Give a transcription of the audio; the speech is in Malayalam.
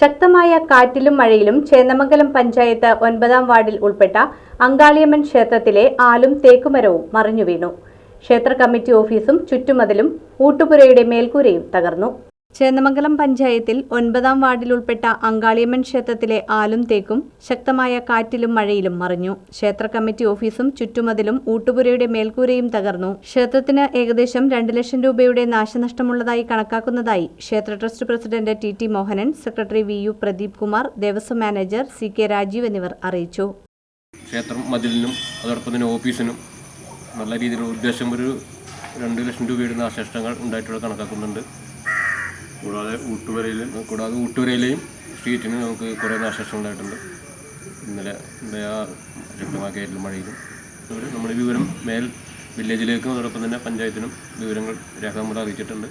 ശക്തമായ കാറ്റിലും മഴയിലും ചേന്നമംഗലം പഞ്ചായത്ത് ഒൻപതാം വാർഡിൽ ഉൾപ്പെട്ട അങ്കാളിയമ്മൻ ക്ഷേത്രത്തിലെ ആലും തേക്കുമരവും മറിഞ്ഞു വീണു ക്ഷേത്ര കമ്മിറ്റി ഓഫീസും ചുറ്റുമതിലും ഊട്ടുപുരയുടെ മേൽക്കൂരയും തകർന്നു. ചേന്നമംഗലം പഞ്ചായത്തിൽ ഒൻപതാം വാർഡിൽ ഉൾപ്പെട്ട അങ്കാളിയമ്മൻ ക്ഷേത്രത്തിലെ ആലും തേക്കും ശക്തമായ കാറ്റിലും മഴയിലും മറിഞ്ഞു. ക്ഷേത്ര കമ്മിറ്റി ഓഫീസും ചുറ്റുമതിലും ഊട്ടുപുരയുടെ മേൽക്കൂരയും തകർന്നു. ക്ഷേത്രത്തിന് ഏകദേശം രണ്ട് ലക്ഷം രൂപയുടെ നാശനഷ്ടമുള്ളതായി കണക്കാക്കുന്നതായി ക്ഷേത്ര trust president T T Mohanan secretary V U Pradeep Kumar Devaswom manager C K Rajeev എന്നിവർ അറിയിച്ചു. ക്ഷേത്രം മതിലിനും അതോടൊപ്പം തന്നെ ഓഫീസിനും നല്ല രീതിയിലുള്ള ഉദ്ദേശം ഒരു രണ്ട് ലക്ഷം രൂപയുടെ നാശനഷ്ടങ്ങൾ ഉണ്ടായിട്ടുള്ള കണക്കാക്കുന്നുണ്ട്. കൂടാതെ ഊട്ടുവരയിലും കൂടാതെ ഊട്ടുവരയിലെയും സ്ട്രീറ്റിന് നമുക്ക് കുറേ നാശനഷ്ടം ഉണ്ടായിട്ടുണ്ട്. ഇന്നലെ ആ ശക്തമായ മഴയിലും. അതുപോലെ നമ്മുടെ വിവരം മേൽ വില്ലേജിലേക്കും അതോടൊപ്പം തന്നെ പഞ്ചായത്തിനും വിവരങ്ങൾ രേഖാമൂലം അറിയിച്ചിട്ടുണ്ട്.